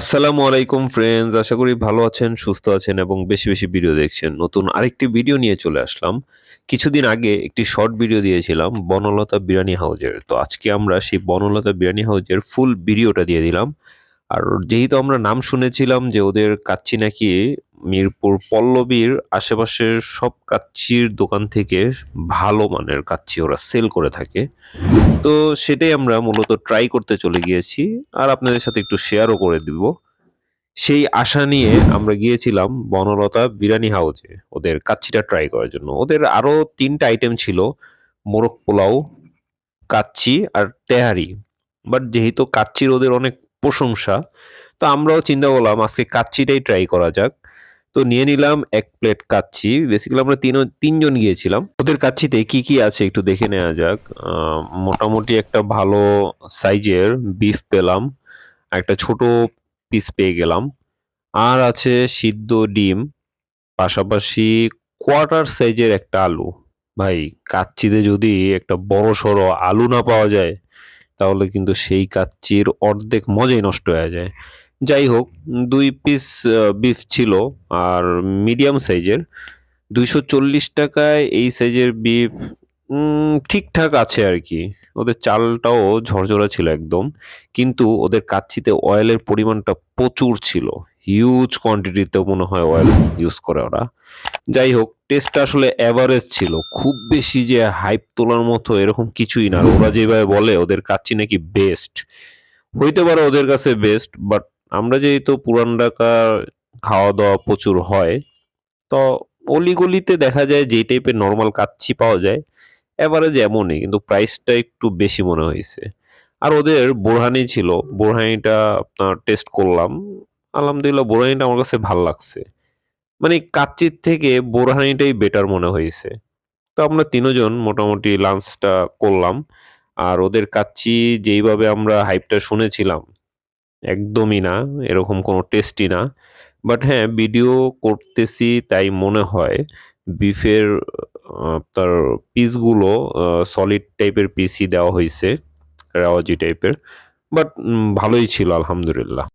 আসসালামু আলাইকুম ফ্রেন্ডস আশা করি ভালো আছেন, সুস্থ আছেন এবং বেশি বেশি ভিডিও দেখছেন। নতুন আরেকটি ভিডিও নিয়ে চলে আসলাম। কিছুদিন আগে একটি শর্ট ভিডিও দিয়েছিলাম, বনলতা বিরিয়ানি হাউজের। তো আজকে আমরা সেই বনলতা বিরিয়ানি হাউজের ফুল ভিডিওটা দিয়ে দিলাম। আর যেহেতু আমরা নাম শুনেছিলাম যে ওদের কাচ্চি নাকি মিরপুর পল্লবীর আশেপাশের সব কাচ্চির দোকান থেকে ভালো মানের কাচ্চি ওরা সেল করে থাকে। তো সেটাই আমরা মূলত ট্রাই করতে চলে গিয়েছি আর আপনাদের সাথে একটু শেয়ারও করে দিব। সেই আশা নিয়ে আমরা গিয়েছিলাম বনলতা বিরিয়ানি হাউসে ওদের কাচ্চিটা ট্রাই করার জন্য। ওদের আরও তিনটা আইটেম ছিল, মোরগ পোলাও, কাচ্চি আর তেহারি। বাট যেহেতু কাচ্চির ওদের অনেক প্রশংসা। তো আমরাও চিন্তা করলাম, আজকে কাচ্চিটাই ট্রাই করা যাক। তো নিয়ে নিলাম এক প্লেট কাচ্চি। বেসিক্যালি আমরা তিন, তিনজন গিয়েছিলাম। ওদের কাচ্চিতে কি কি আছে একটু দেখে নেওয়া যাক। মোটামুটি একটা ভালো সাইজের বিফ পেলাম। একটা ছোট পিস পেয়ে গেলাম। আর আছে সিদ্ধ ডিম, পাশাপাশি কোয়ার্টার সাইজের একটা আলু। ভাই, কাচ্চিতে যদি একটা বড় সড়ো আলু না পাওয়া যায় তাহলে কিন্তু সেই কাচ্চির অর্ধেক মজাই নষ্ট হয়ে যায়। যাই হোক, দুই পিস বিফ ছিল আর মিডিয়াম সাইজের দুইশো চল্লিশ টাকায় এই সাইজের বিফ ঠিকঠাক আছে আর কি। ওদের চালটাও ঝরঝরা ছিল একদম। কিন্তু ওদের কাচ্চিতে অয়েলের পরিমাণটা প্রচুর ছিল। হিউজ কোয়ান্টিটিতে মনে হয় অয়েল ইউজ করে ওরা। যাই হোক টেস্টটা আসলে অ্যাভারেজ ছিল। খুব বেশি যে হাইপ তোলার মতো এরকম কিছুই না। ওরা যেভাবে বলে, ওদের কাচ্চি নাকি বেস্ট হইতে পারে ওদের কাছে বেস্ট বাট আমরা যেহেতু পুরান ঢাকার খাওয়া দাওয়া প্রচুর হয়, তো অলিগলিতে দেখা যায় যে টাইপের নর্মাল কাচ্চি পাওয়া যায় এভারেজ এমনই, কিন্তু প্রাইসটা একটু বেশি মনে হয়েছে। আর ওদের বোরহানি ছিল। বোরহানিটা আপনার টেস্ট করলাম। আলহামদুলিল্লাহ বোরহানিটা আমার কাছে ভালো লাগছে। মানে কাচ্চির থেকে বোরহানিটাই বেটার মনে হয়েছে। তো আমরা তিনজন মোটামুটি লাঞ্চটা করলাম। আর ওদের কাচ্চি যেইভাবে আমরা হাইপটা শুনেছিলাম, একদমই না, এরকম কোনো টেস্টই না। বাট হ্যাঁ ভিডিও করতেছি তাই মনে হয় বিফের তার পিসগুলো সলিড টাইপের পিসই দেওয়া হয়েছে রেওয়াজি টাইপের বাট ভালোই ছিল, আলহামদুলিল্লাহ।